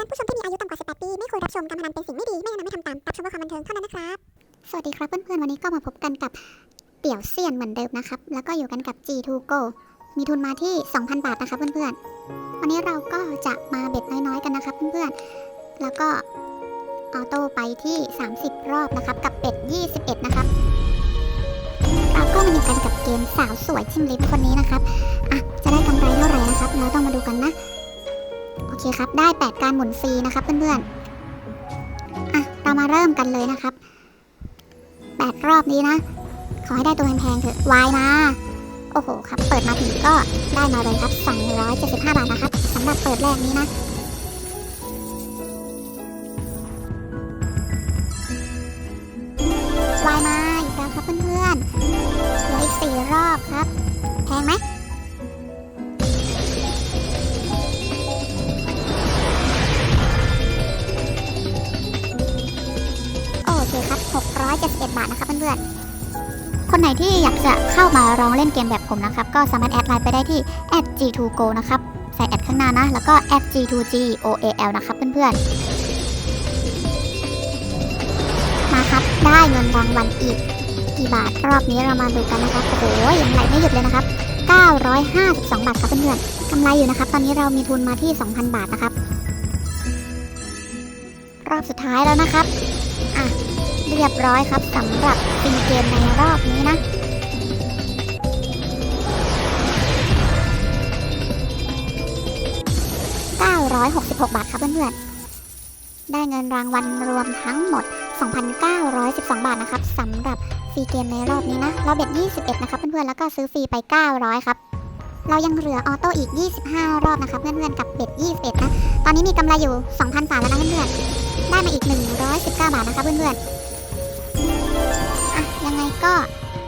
อนผู้ชมที่มีอายุต่ำกว่า 18 ปี ไม่ควรรับชมการพนันเป็นสิ่งไม่ดี ไม่แนะนำให้ทำตาม รับชมเพื่อความบันเทิงเท่านั้นนะครับ สวัสดีครับเพื่อนๆ วันนี้ก็มาพบกันกับเปี่ยวเซียนเหมือนเดิมนะครับ แล้วก็อยู่กันกับ G2 Go มีทุนมาที่ 2,000 บาทนะครับเพื่อนๆ วันนี้เราก็จะมาเบ็ดน้อยๆ กันนะครับเพื่อนๆ แล้วก็ออโต้ไปที่ 30 รอบนะครับ กับเป็ด 21 นะครับ เราก็มาอยู่กันกับเกมสาวสวยจิ้มลิ้มคนนี้นะครับ อะ จะได้กำไรเท่าไหร่นะครับ เราต้องมาดูกันนะ เคครับ ได้ 8 การหมุนฟรีนะครับ เพื่อนๆ อะ เรามาเริ่มกันเลยนะครับแปดรอบนี้นะ ขอให้ได้ตัวแพงๆเถอะวายมา โอ้โห ครับ เปิดมาถึงก็ได้มาเลยครับ275 บาทนะครับสำหรับเปิดแรกนี้นะ 171 บาทนะครับเพื่อนๆ คนไหนที่อยากจะเข้ามาลองเล่นเกมแบบผมนะครับ ก็สามารถแอดไลน์ไปได้ที่ @g2go นะครับ ใส่แอดข้างหน้านะ แล้วก็ @g2goal นะครับเพื่อนๆ มาครับ ได้เงินรางวัลอีกกี่บาท รอบนี้เรามาดูกันนะครับ โอ้โหยังไหลไม่หยุดเลยนะครับ 952 บาทครับเพื่อนๆกำไรอยู่นะครับ ตอนนี้เรามีทุนมาที่ 2,000 บาทนะครับ รอบสุดท้ายแล้วนะครับ รียบร้อยครับสำหรับซีเกมในรอบนี้นะ966 บาทครับเพื่อนๆ ได้เงินรางวัลรวมทั้งหมด 2,912 บาทนะครับสำหรับฟรีเกมในรอบนี้นะเราเบ็ด 21 นะครับเพื่อนๆ แล้วก็ซื้อฟรีไป 900 ครับ เรายังเหลือออโต้อีก 25 รอบนะครับเพื่อนๆ กับเบ็ด 21 นะ ตอนนี้มีกำไรอยู่ 2,000บาทแล้วนะเพื่อนๆ ได้มาอีก 119 บาทนะครับเพื่อนๆอะยังไง ก็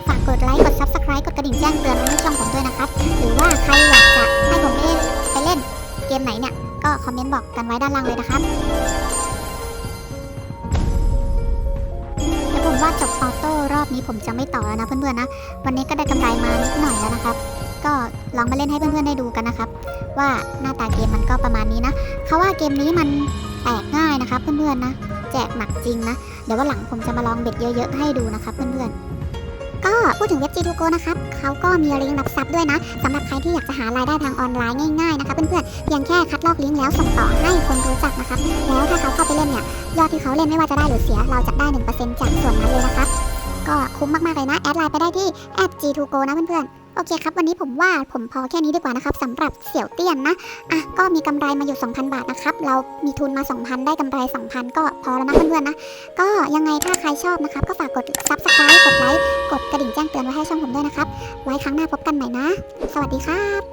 ฝากกดไลค์ กด Subscribe กดกระดิ่งแจ้งเตือนไว้ให้ช่องผมด้วยนะครับ หรือว่าใครอยากจะให้ผมเล่นไปเล่นเกมไหนเนี่ย ก็คอมเมนต์บอกกันไว้ด้านล่างเลยนะครับเดี๋ยวผมว่าจบออโต้รอบนี้ผมจะไม่ต่อแล้วนะเพื่อนๆนะ วันนี้ก็ได้กำไรมานิดหน่อยแล้วนะครับ ก็ลองมาเล่นให้เพื่อนๆได้ดูกันนะครับ ว่าหน้าตาเกมมันก็ประมาณนี้นะเขาว่าเกมนี้มันแตกง่ายนะครับเพื่อนๆนะ แจกหนักจริงนะ เดี๋ยววันหลังผมจะมาลองเบ็ดเยอะๆให้ดูนะครับเพื่อนๆ ก็พูดถึงเว็บ G2Go นะครับเขาก็มีลิงก์รับซับด้วยนะสำหรับใครที่อยากจะหารายได้ทางออนไลน์ง่ายๆนะคะเพื่อนๆเพียงแค่คัดลอกลิงก์แล้วส่งต่อให้คนรู้จักนะครับแล้วถ้าเขาเข้าไปเล่นเนี่ยยอดที่เขาเล่นไม่ว่าจะได้หรือเสีย เราจะได้ 1%จากส่วนนั้นเลยนะครับก็คุ้มมากๆเลยนะ แอดไลน์ไปได้ที่ @g2go นะเพื่อนๆ โอเคครับ วันนี้ผมว่าผมพอแค่นี้ดีกว่านะครับสำหรับเสี่ยวเตี้ยนนะอะก็มีกำไรมาอยู่ 2,000 บาทนะครับ เรามีทุนมา 2,000 ได้กำไร 2,000 ก็พอแล้วนะเพื่อนๆนะ ก็ยังไงถ้าใครชอบนะครับ ก็ฝากกด subscribe กดไลค์กดกระดิ่งแจ้งเตือนไว้ให้ช่องผมด้วยนะครับ ไว้ครั้งหน้าพบกันใหม่นะ สวัสดีครับ